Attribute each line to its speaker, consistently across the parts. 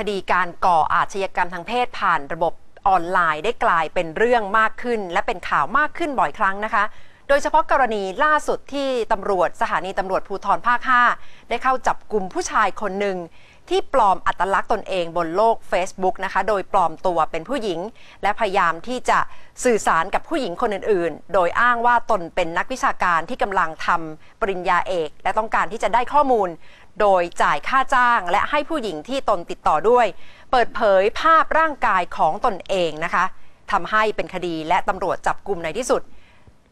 Speaker 1: คดีการก่ออาชญากรรมทางเพศผ่านระบบออนไลน์ได้กลายเป็นเรื่องมากขึ้น และเป็นข่าวมากขึ้นบ่อยครั้งนะคะ โดยเฉพาะกรณีล่าสุดที่ตำรวจสถานีตำรวจภูธรภาค 5 ได้เข้าจับกลุ่มผู้ชายคนหนึ่งที่ปลอมอัตลักษณ์ตนเองบนโลก Facebook นะคะ โดยปลอมตัวเป็นผู้หญิง และพยายามที่จะสื่อสารกับผู้หญิงคนอื่นๆ โดยอ้างว่าตนเป็นนักวิชาการที่กำลังทำปริญญาเอก และต้องการที่จะได้ข้อมูล โดยจ่ายค่าจ้างและให้ผู้หญิงที่ตนติดต่อด้วย เปิดเผยภาพร่างกายของตนเองนะคะทำให้เป็นคดีและตำรวจจับกลุ่มในที่สุด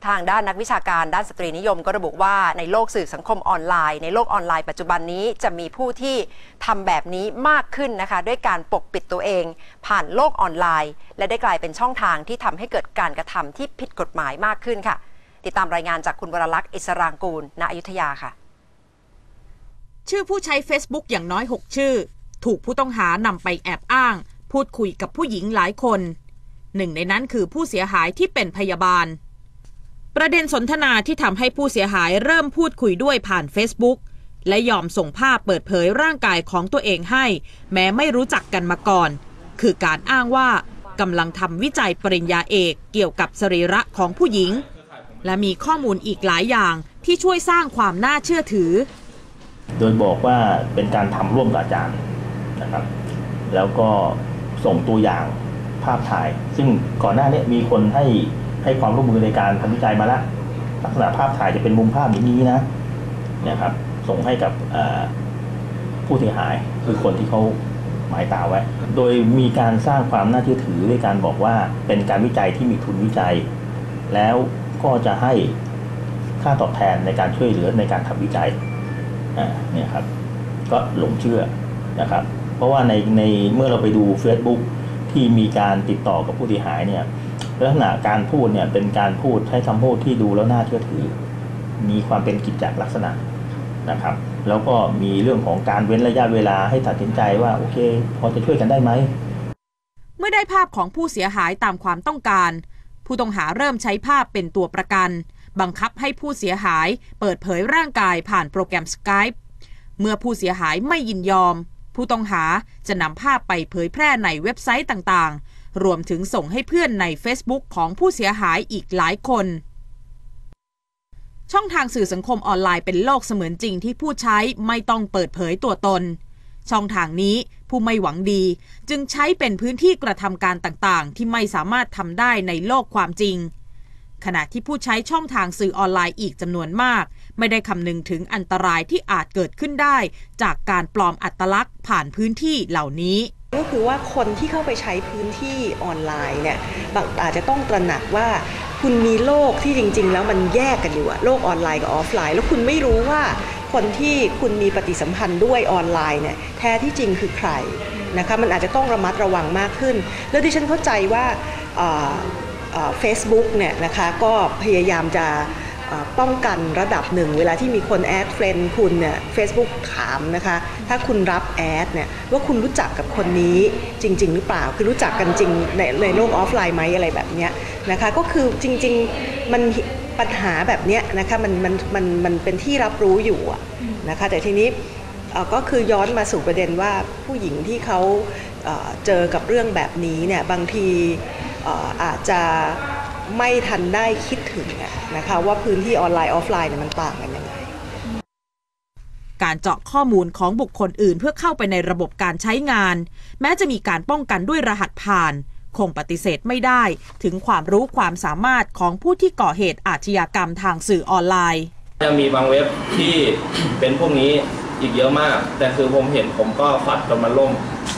Speaker 1: ทางด้านนักวิชาการด้านสตรีนิยมก็ระบุว่าในโลกสื่อสังคมออนไลน์ ในโลกออนไลน์ปัจจุบันนี้จะมีผู้ที่ทำแบบนี้มากขึ้นนะคะ ด้วยการปกปิดตัวเอง ผ่านโลกออนไลน์ และได้กลายเป็นช่องทางที่ทำให้เกิดการกระทำที่ผิดกฎหมายมากขึ้นค่ะ ติดตามรายงานจากคุณวรลักษณ์อิสรางกูลณอยุธยาค่ะ
Speaker 2: ชื่อผู้ใช้ Facebook อย่างน้อย 6 ชื่อ ถูกผู้ต้องหานำไปแอบอ้าง พูดคุยกับผู้หญิงหลายคน หนึ่งในนั้นคือผู้เสียหายที่เป็นพยาบาล ประเด็นสนทนาที่ทำให้ผู้เสียหายเริ่มพูดคุยด้วยผ่าน Facebook และยอมส่งภาพเปิดเผยร่างกายของตัวเองให้ แม้ไม่รู้จักกันมาก่อน คือการอ้างว่ากำลังทำวิจัยปริญญาเอกเกี่ยวกับสรีระของผู้หญิง และมีข้อมูลอีกหลายอย่างที่ช่วยสร้างความน่าเชื่อถือ
Speaker 3: โดยบอกว่าเป็นการทำร่วมกับอาจารย์นะครับ แล้วก็ส่งตัวอย่างภาพถ่าย ซึ่งก่อนหน้านี้มีคนให้ให้ความร่วมมือในการทำวิจัยมาแล้วลักษณะภาพถ่ายจะเป็นมุมภาพอย่างนี้นะเนี่ยครับ ส่งให้กับผู้เสียหายคือคนที่เขาหมายตาไว้ โดยมีการสร้างความน่าเชื่อถือด้วยการบอกว่าเป็นการวิจัยที่มีทุนวิจัย แล้วก็จะให้ค่าตอบแทนในการช่วยเหลือในการทำวิจัย เนี่ยครับก็หลงเชื่อนะครับ เพราะว่าในในเมื่อเราไปดู Facebook ที่มีการติดต่อกับผู้เสียหายเนี่ยลักษณะการพูดเนี่ยเป็นการพูดใช้คำพูดที่ดูแล้วน่าเชื่อถือ มีความเป็นกิจจลักษณะนะครับ แล้วก็มีเรื่องของการเว้นระยะเวลาให้ตัดสินใจว่าโอเค พอจะช่วยกันได้ไหม
Speaker 2: เมื่อได้ภาพของผู้เสียหายตามความต้องการ ผู้ต้องหาเริ่มใช้ภาพเป็นตัวประกัน บังคับให้ผู้เสียหายเปิดเผยร่างกายผ่านโปรแกรม Skype เมื่อผู้เสียหายไม่ยินยอม ผู้ต้องหาจะนำภาพไปเผยแพร่ในเว็บไซต์ต่างๆ รวมถึงส่งให้เพื่อนใน Facebook ของผู้เสียหายอีกหลายคนช่องทางสื่อสังคมออนไลน์เป็นโลกเสมือนจริงที่ผู้ใช้ไม่ต้องเปิดเผยตัวตน ช่องทางนี้ผู้ไม่หวังดี จึงใช้เป็นพื้นที่กระทำการต่างๆ ที่ไม่สามารถทำได้ในโลกความจริง ขณะที่ผู้ใช้ช่องทางสื่อออนไลน์อีกจำนวนมาก ไม่ได้คำนึงถึงอันตรายที่อาจเกิดขึ้นได้ จากการปลอมอัตลักษณ์ผ่านพื้นที่เหล่านี้
Speaker 4: ก็คือว่าคนที่เข้าไปใช้พื้นที่ออนไลน์เนี่ยบางอาจจะต้องตระหนักว่าคุณมีโลกที่จริง ๆ แล้วมันแยกกันอยู่อะโลกออนไลน์กับออฟไลน์ แล้วคุณไม่รู้ว่าคนที่คุณมีปฏิสัมพันธ์ด้วยออนไลน์เนี่ยแท้ที่จริงคือใครนะคะมันอาจจะต้องระมัดระวังมากขึ้น แล้วดิฉันเข้าใจว่า เฟซบุ๊กเนี่ยนะคะก็พยายามจะป้องกันระดับหนึ่ง เวลาที่มีคนแอดเฟรนด์คุณเนี่ยเฟซบุ๊กถามนะคะ ถ้าคุณรับแอดเนี่ยว่าคุณรู้จักกับคนนี้จริง ๆ หรือเปล่า คือรู้จักกันจริงในในโลกออฟไลน์ไหมอะไรแบบนี้นะคะก็คือจริง ๆ มันปัญหาแบบนี้นะคะมันมันมันมันเป็นที่รับรู้อยู่นะคะแต่ทีนี้ก็คือย้อนมาสู่ประเด็นว่าผู้หญิงที่เขาเจอกับเรื่องแบบนี้เนี่ยบางที อาจจะไม่ทันได้คิดถึงนะคะว่าพื้นที่ออนไลน์ออฟไลน์เนี่ยมันต่างกันยังไง
Speaker 2: การเจาะข้อมูลของบุคคลอื่นเพื่อเข้าไปในระบบการใช้งาน แม้จะมีการป้องกันด้วยรหัสผ่าน คงปฏิเสธไม่ได้ ถึงความรู้ความสามารถของผู้ที่ก่อเหตุอาชญากรรมทางสื่อออนไลน์
Speaker 5: ยังมีบางเว็บที่เป็นพวกนี้อีกเยอะมาก แต่คือผมเห็นผมก็ฝัดจนมันล่ม
Speaker 6: เข้า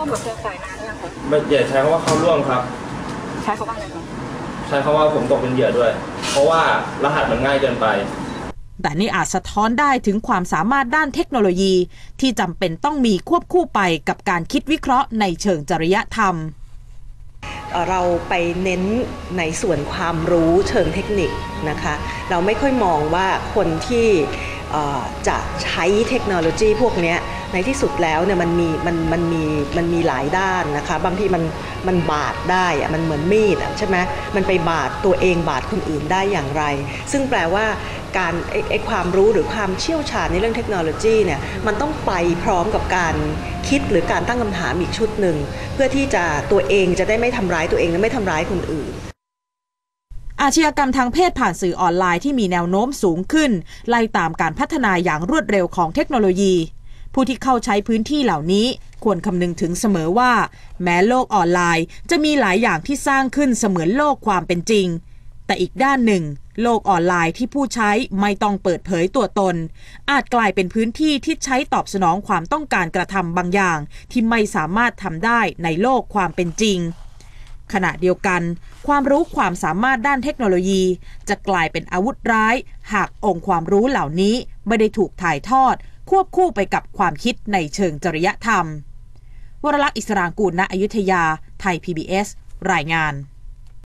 Speaker 6: ร่วมกับเครือข่ายนานยังคะ
Speaker 5: ไม่อย่าใช้คำว่าเข้าร่วมครับ
Speaker 6: ใช้คำว่าอะไรคะ
Speaker 5: ใช้คำว่าผมตกเป็นเหยื่อด้วย เพราะว่ารหัสมันง่ายเกินไป
Speaker 2: แต่นี่อาจสะท้อนได้ถึงความสามารถด้านเทคโนโลยี ที่จำเป็นต้องมีควบคู่ไปกับการคิดวิเคราะห์ในเชิงจริยธรรม
Speaker 4: เราไปเน้นในส่วนความรู้เชิงเทคนิคนะคะ เราไม่ค่อยมองว่าคนที่เอ่อจะใช้เทคโนโลยีพวกเนี้ย ในที่สุดแล้วเนี่ยมันมีมันมันมีมันมีหลายด้านนะคะ บางทีมันมันบาดได้อะมันเหมือนมีดอะใช่ไหมมันไปบาดตัวเองบาดคนอื่นได้อย่างไร ซึ่งแปลว่าการไอไอความรู้หรือความเชี่ยวชาญในเรื่องเทคโนโลยีเนี่ยมันต้องไปพร้อมกับการคิดหรือการตั้งคำถามอีกชุดหนึ่ง เพื่อที่จะตัวเองจะได้ไม่ทำร้ายตัวเองและไม่ทำร้ายคนอื่น
Speaker 2: อาชญากรรมทางเพศผ่านสื่อออนไลน์ที่มีแนวโน้มสูงขึ้น ไล่ตามการพัฒนาอย่างรวดเร็วของเทคโนโลยี ผู้ที่เข้าใช้พื้นที่เหล่านี้ควรคำนึงถึงเสมอว่า แม้โลกออนไลน์ จะมีหลายอย่างที่สร้างขึ้นเสมือนโลกความเป็นจริง แต่อีกด้านหนึ่ง โลกออนไลน์ที่ผู้ใช้ไม่ต้องเปิดเผยตัวตน อาจกลายเป็นพื้นที่ที่ใช้ตอบสนองความต้องการกระทำบางอย่าง ที่ไม่สามารถทำได้ในโลกความเป็นจริงขณะเดียวกัน ความรู้ความสามารถด้านเทคโนโลยี จะกลายเป็นอาวุธร้าย หากองค์ความรู้เหล่านี้ไม่ได้ถูกถ่ายทอด ควบคู่ไปกับความคิดในเชิงจริยธรรม วรลักษณ์อิสรางกูลณอยุธยา ไทย PBS รายงาน